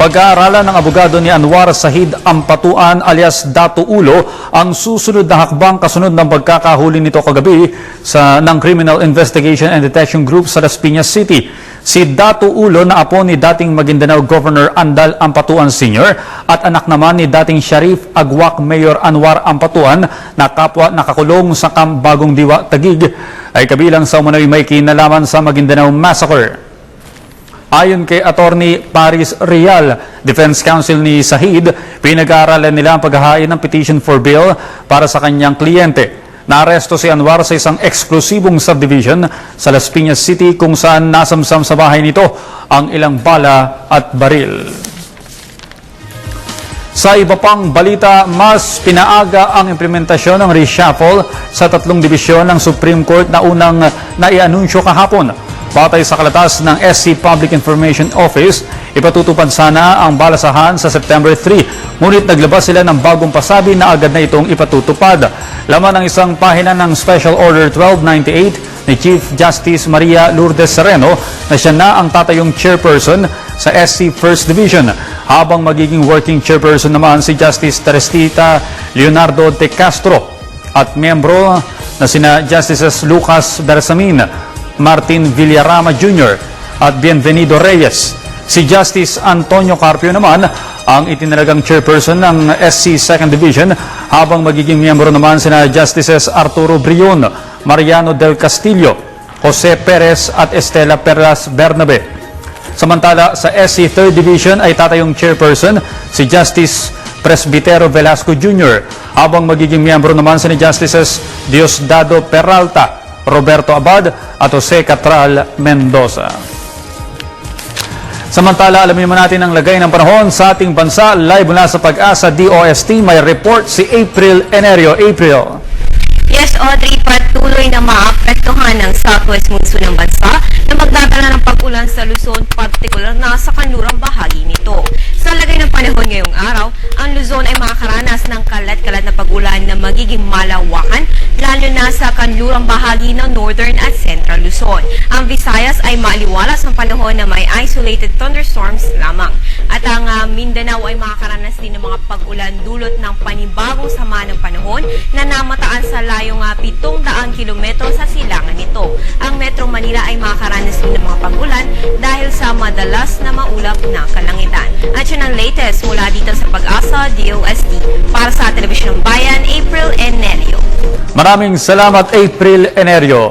Pag-aaralan ng abogado ni Anwar Sahid Ampatuan alias Dato Ulo ang susunod na hakbang kasunod ng pagkakahuli nito kagabi sa ng Criminal Investigation and Detection Group sa Las Piñas City. Si Dato Ulo na apo ni dating Maguindanao Governor Andal Ampatuan Sr. at anak naman ni dating Sharif Agwak Mayor Anwar Ampatuan na kapwa nakakulong sa Camp Bagong Diwa, Tagig ay kabilang sa umano'y may kinalaman sa Maguindanao Massacre. Ayon kay Attorney Paris Real, Defense Counsel ni Sahid, pinag-aaralan nila ang paghahain ng petition for bail para sa kanyang kliyente. Naaresto si Anwar sa isang eksklusibong subdivision sa Las Piñas City kung saan nasamsam sa bahay nito ang ilang bala at baril. Sa iba pang balita, mas pinaaga ang implementasyon ng reshuffle sa tatlong dibisyon ng Supreme Court na unang naianunsyo kahapon. Batay sa kalatas ng SC Public Information Office, ipatutupad sana ang balasahan sa September 3. Ngunit naglabas sila ng bagong pasabi na agad na itong ipatutupad. Laman ng isang pahina ng Special Order 1298 ni Chief Justice Maria Lourdes Sereno na siya na ang tatayong chairperson sa SC First Division habang magiging working chairperson naman si Justice Terestita Leonardo de Castro at miyembro na sina Justices Lucas Bersamin, Martin Villarama Jr. at Bienvenido Reyes. Si Justice Antonio Carpio naman ang itinalagang chairperson ng SC Second Division habang magiging miyembro naman sina Justices Arturo Brion, Mariano del Castillo, Jose Perez at Estela Perlas Bernabe. Samantala sa SC 3rd Division ay tatayong chairperson si Justice Presbitero Velasco Jr. habang magiging miyembro naman si Justices Diosdado Peralta, Roberto Abad at Jose Catral Mendoza. Samantala, alamin naman natin ang lagay ng panahon sa ating bansa. Live mula sa pag-asa DOST, may report si April Enerio. April. Yes, Audrey, patuloy na maapektuhan ng southwest monsoon ng bansa na magdadala ng pag-ulan sa Luzon, partikular na sa kanlurang bahagi nito. Sa lagay ng panahon ngayong araw, ang Luzon ay makakaranas ng kalat-kalat na pag-ulan na magiging malawakan, lalo na sa kanlurang bahagi ng northern at central Luzon. Ang Visayas ay maaliwalas ng panahon na may isolated thunderstorms lamang. At ang ah, Mindanao ay makakaranas din ng mga pag-ulan dulot ng panibagong sama ng panahon na namataan sa layong ah, 700 kilometro sa silangan nito. Ang Metro Manila ay makakaranas din ng mga pag-ulan dahil sa madalas na maulap na kalangitan. At yun ang latest mula dito sa Pag-asa DOST. Para sa Televisyong Bayan, April Enelio. Maraming salamat April Enerio.